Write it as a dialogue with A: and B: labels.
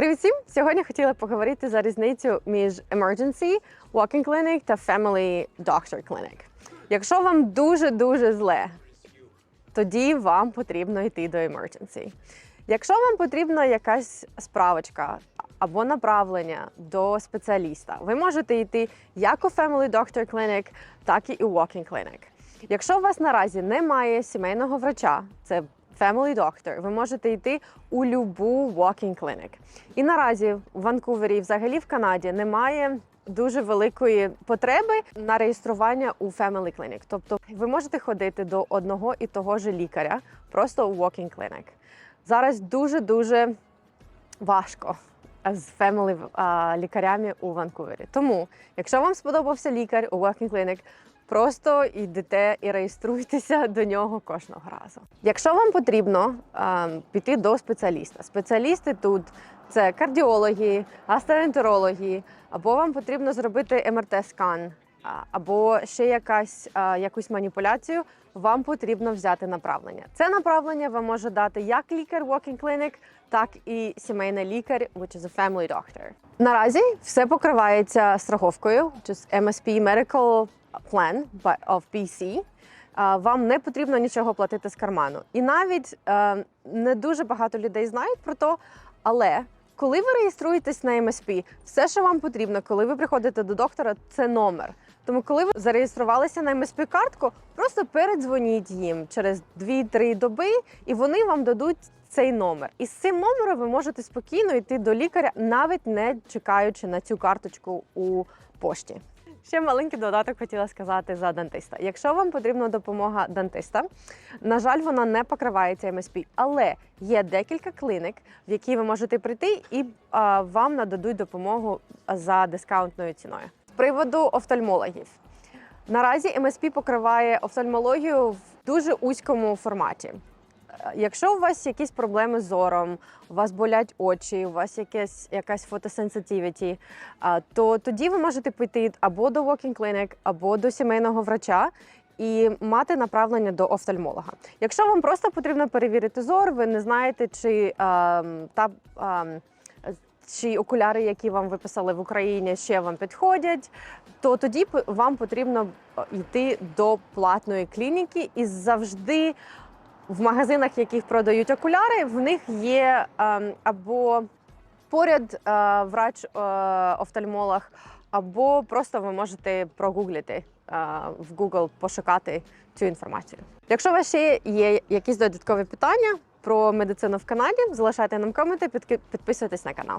A: Привіт всім! Сьогодні хотіла поговорити за різницю між emergency walking clinic та family doctor clinic. Якщо вам дуже-дуже зле, тоді вам потрібно йти до emergency. Якщо вам потрібна якась справочка або направлення до спеціаліста, ви можете йти як у Family Doctor Clinic, так і у Walking Clinic. Якщо у вас наразі немає сімейного врача, це Family Doctor, ви можете йти у любу Walking Clinic. І наразі в Ванкувері, взагалі в Канаді, немає дуже великої потреби на реєстрування у Family Clinic. Тобто ви можете ходити до одного і того ж лікаря просто у Walking Clinic. Зараз дуже-дуже важко з фемелі лікарями у Ванкувері. Тому, якщо вам сподобався лікар у Walking Clinic, просто йдете і реєструйтеся до нього кожного разу. Якщо вам потрібно а, піти до спеціаліста, спеціалісти тут це кардіологи, гастроентерологи, або вам потрібно зробити МРТ-скан, а, або ще якась якусь маніпуляцію, вам потрібно взяти направлення. Це направлення вам може дати як лікар Walking Clinic, так і сімейний лікар, which is a family doctor. Наразі все покривається страховкою, which is MSP Medical Plan of BC. Вам не потрібно нічого платити з карману. І навіть е, не дуже багато людей знають про то, але коли ви реєструєтесь на МСП, все, що вам потрібно, коли ви приходите до доктора, це номер. Тому, коли ви зареєструвалися на мсп картку, просто передзвоніть їм через 2-3 доби, і вони вам дадуть цей номер. І з цим номером ви можете спокійно йти до лікаря, навіть не чекаючи на цю карточку у пошті. Ще маленький додаток хотіла сказати за дантиста. Якщо вам потрібна допомога дантиста, на жаль, вона не покривається MSP, але є декілька клінік, в які ви можете прийти і а, вам нададуть допомогу за дискаунтною ціною. З приводу офтальмологів. Наразі MSP покриває офтальмологію в дуже узькому форматі. Е, Якщо у вас якісь проблеми з зором, у вас болять очі, у вас якась, якась фотосенситивіті, то тоді ви можете піти або до Walking Clinic, або до сімейного врача і мати направлення до офтальмолога. Якщо вам просто потрібно перевірити зор, ви не знаєте, чи ем, та. ем, чи окуляри, які вам виписали в Україні, ще вам підходять, то тоді вам потрібно е, йти до платної клініки і завжди в магазинах, яких продають окуляри, в них є ем, або поряд е, врач е, офтальмолог, або просто ви можете прогуглити е, в Google, пошукати цю інформацію. Якщо у вас ще є якісь додаткові питання про медицину в Канаді, залишайте нам коменти, підписуйтесь на канал.